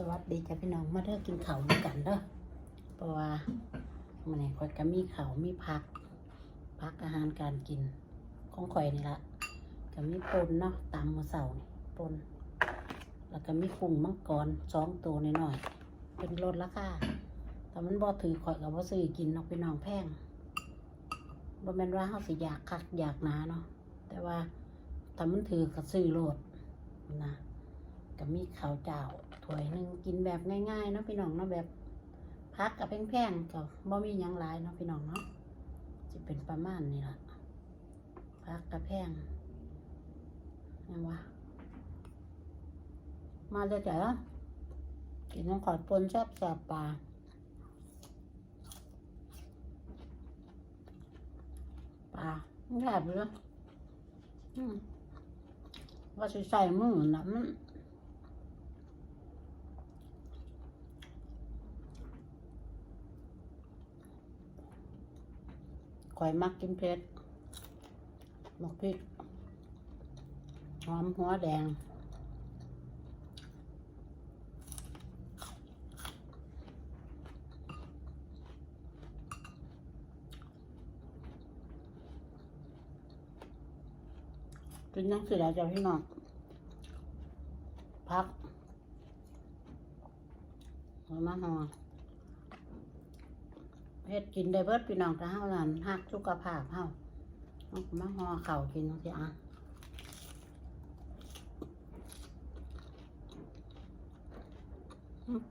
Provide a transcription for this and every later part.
สวัสดีจ้ะพี่น้องมาเด้อกินเขาด้วยกันเด้อเพราะว่ามันนี่ข่อยก็มีเขามีผักผักอาหารการกินของข่อยนี่ละก็มีปนเนาะตามมือเสาร์นี่ปนแล้วก็มีกุ้งมังกรสองตัวน้อยๆเป็นลดราคาแต่มันบ่ถือข่อยก็บ่ซื้อกินเนาะพี่น้องแพงบ่แม่นว่าเฮาสิอยากคักอยากหนาเนาะแต่ว่าถ้ามันถือก็ซื้อโลดนะก็มีข้าวเจ้า ถ้วยหนึ่งกินแบบง่ายๆเนาะพี่น้องเนาะแบบพักกับแพงๆก็บ่มียังหลายเนาะพี่น้องเนาะจะเป็นประมาณนี้ละพักกับแพงยังวะมาเลยจ้ะกินน้ำขอดปนชอบแสบปลาปลาแสบเลยว่าสิใส่มือนะมัน ข่อยมักกินเผ็ดหมกพริก หอมหัวแดง กินยังสิแล้วจ้ะพี่น้อง พักเอามาห่อ เฮ็ดกินได้เบิดพี่น้องแต่เฮานั่นฮักสุขภาพเฮาเอามาห่อข้าวกินจังซี่อะ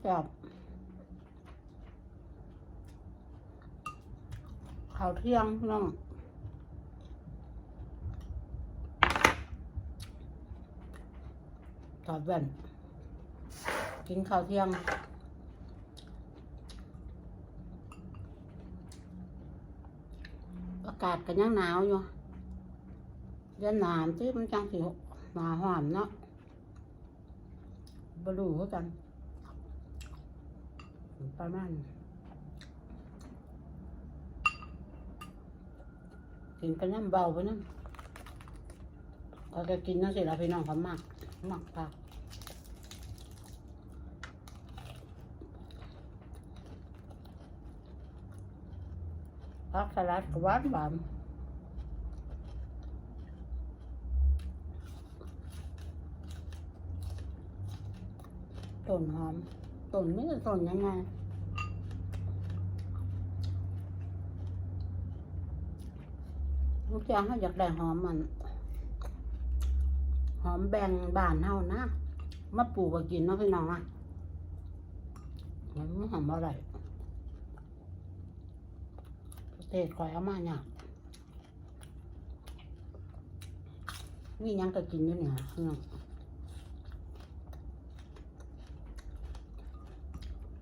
จับข้าวเที่ยงน้องถอดแว่นกินข้าวเที่ยง อากาศก็ยังหนาวอยู่เดือนหนาวที่มันจังสิหนาหอมเนาะบรูคือกัน ประมาณกินไปน้ำเบาไปน้ำก็จะกินนั่นสิละพี่น้องเขามากมากปาก ผักสลัดก็หวานหวานต้นหอมต้นไม่ใช่ต้นยังไงลูกจ้างเขาอยากได้หอมมัน หอมแบ่งบานเฮานะมาปลูกกินเนาะพี่น้องอะมันหอมอะไรประเท ศคอยเอามาเนี่ยมียังก็กินอยู่เนี่ยพี่น้อง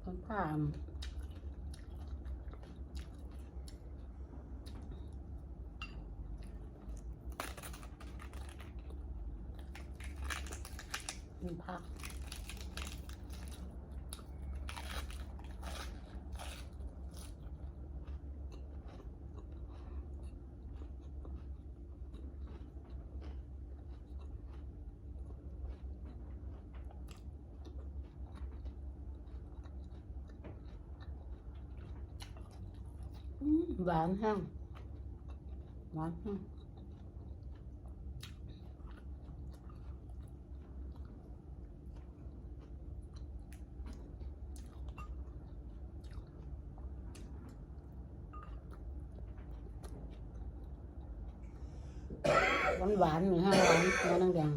คนผ้ามีผัก หวานแห้งหวานแห้งหวานหวานๆหนึ่งห้าหวานเนื้อแดง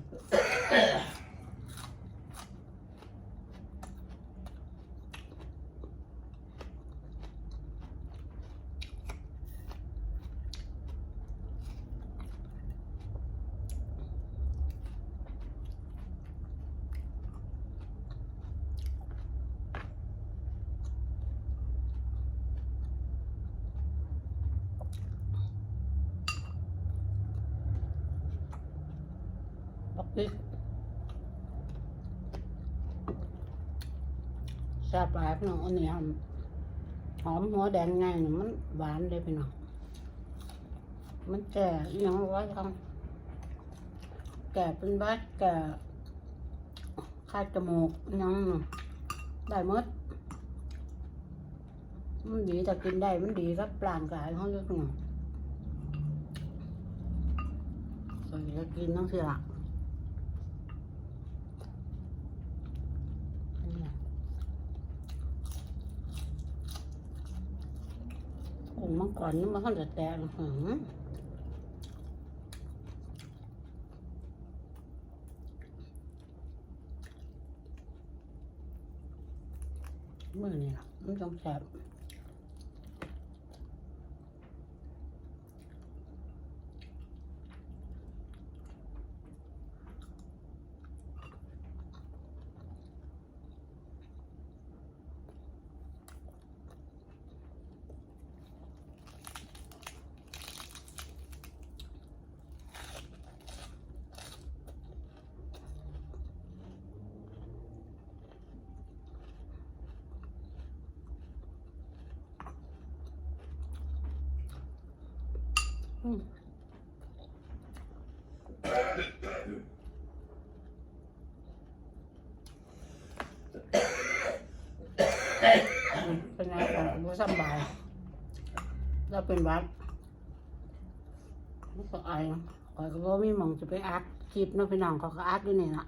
บักพริก แซ่บหลายพี่น้องอันนี้หอมหัวแดงไงมันหวานเลยพี่น้องมันแก่อีหยังไว้ทำแก่เป็นบัดแก่คาดจมูกยังได้มดมันดีแต่กินได้มันดีกับร่างกายเขาเยอะหน่อยส่วนจะกินต้องเสียละนี่ไงกุ้ง มังกรนี่มันก็จะแตกหืมมือนี่ล่ะมันต้องแสบ อืม เป็นไงของผู้สำบายเราเป็นวัดไม่ก็ไอคอยก็บ่มีหมองจะไปอัดคลิปเนาะพี่น้องเขาก็อัดด้วยนี่ล่ะ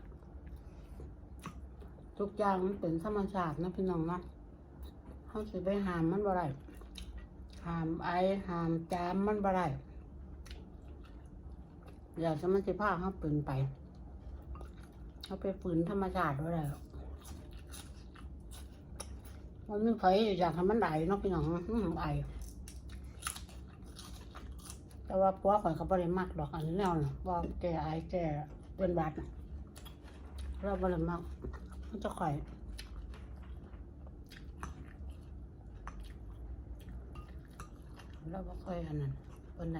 ทุกอย่างมันเป็นธรรมชาตินะพี่น้องเนาะเขาสิไปหามมันบ่ได้หามไอหามจามมันบ่ได้ อยากจะมันสิพาเขาปืนไปเขาไปฝืนธรรมชาติด้วยแล้วมันไม่เคยอยากให้มันไหลเนาะพี่น้องไอแต่ว่าปัวข่อยเขาบ่ได้มักดอกอันนี้แนวน่ะว่าแกไอแกเป็นบาดนะเราบ่ได้มักมันจะข่อยเราบ่ค่อยอันนั้นวันไหน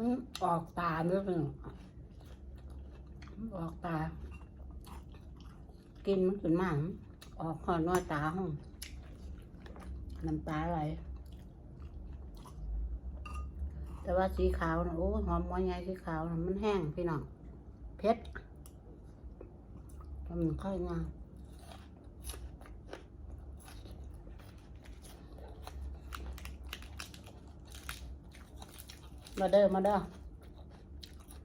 มันออกตาด้วยเป็นมันออกตา กินมันขึ้นมามันออกหอน้อยตาห้องน้ำตาไหลแต่ว่าสีขาวนะโอ้หอมมอยใหญ่สีขาวนะมันแห้งพี่น้องเพชรมันค่อยงาม มาเด้อมาเด้อ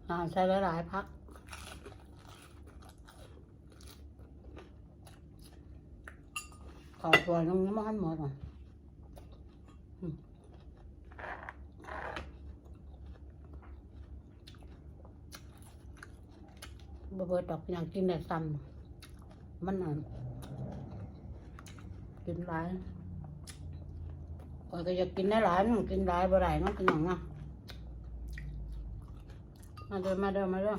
อ่าใช้หลายๆพักขอตัวน้ำมันหมดอะอืมบ่เบิดดอกอย่างกินได้ซ้ำมันอะกินหลายก็อยากกินได้หลายมันกินหลายบ่ได้เนกินหยังอะ มาเด้อมาเด้อมาเด้อ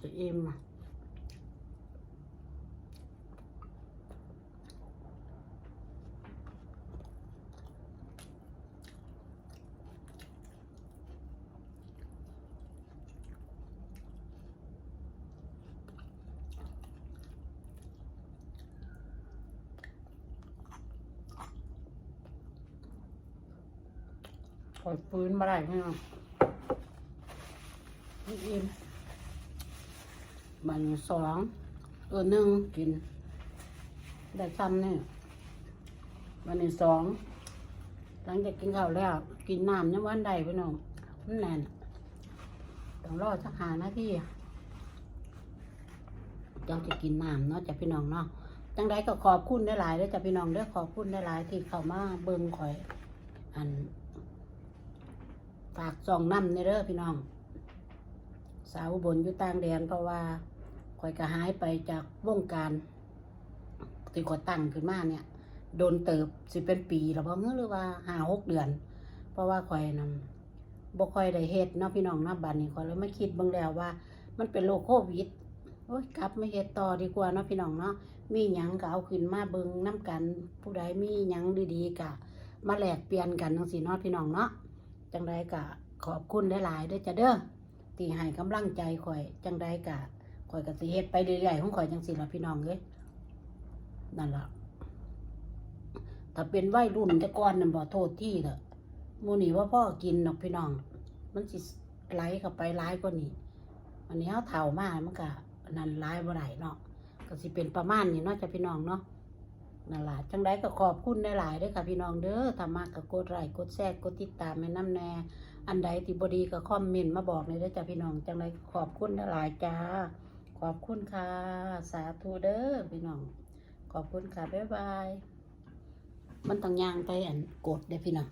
สิอิ่มอะปล่อยปืนมาได้พี่น้อ งนี่อิ่มมันสองเออหนึ่งกิน ได้ซ้ำเนี่ยวันนี้สองหลังจากกินข้าวแล้ว กินน้ำยังวันใดพี่น้องมันแน่นต้องรอสักหานาทีเจ้าจะกินน้ำเนาะจ้ะพี่น้องเนาะจังไดก็ขอบคุณได้หลายๆเด้อจ้ะพี่น้องเด้อขอบคุณได้หลายที่เข้ามาเบิ่งข่อย อันฝากส่องน้ำในเด้อพี่น้อง สาวบนอยู่ต่างแดนเพราะว่าข่อยก็หายไปจากวงการที่ข่อยตั้งขึ้นมาเนี่ย โดนเติบสิเป็นปีแล้วบ่เงือหรือว่าห้าหกเดือน เพราะว่าข่อยนำบ่ค่อยได้เฮ็ดเนาะพี่น้องนาะบัดนี้ข่อยเลยมาคิดเบิ่งแล้วว่า มันเป็นโรคโควิดโอ้ยกลับมาเฮ็ดต่อดีกว่าเนาะพี่น้องเนาะมีหยังก็เอาขึ้นมาเบิ่งน้กัน ผู้ใดมีหยังดีๆก็มาแลกเปลี่ยนกันจังซี่เนาะพี่น้องเนาะจังไดก็ขอบคุณหลายๆด้อจ้ะเด้อ ที่ให้กำลังใจข่อยจังได้ก็ข่อยก็สิเฮ็ดไปเรื่อยๆของข่อยจังซี่ล่ะพี่น้องเอ้ยนั่นล่ะถ้าเป็นวัยรุ่นแต่ก่อนนั่นบ่โทษที่เด้อหมู่นี่ว่าพ่อกินดอกพี่น้อง มันสิไหลเข้าไปหลายกว่านี้อันนี้เฮาเฒ่ามามันก็นั่นหลายบ่ได้เนาะก็สิเป็นประมาณนี้เนาะจ้ะพี่น้องเนาะนั่นล่ะจังไดก็ขอบคุณหลายๆเด้อค่ะพี่น้องเด้อถ้ามักก็กดไลค์กดแชร์กดติดตามให้นํแน่ อันใดที่บดีก็คอมเมนต์มาบอกเลยด้อจ้ะพี่น้องจังไรขอบคุณหลายจ้า ขอบคุณค่ะ สาธุเด้อพี่น้อง ขอบคุณค่ะ บ๊ายบาย มันต้องยางไปอันกดเด้อพี่น้อง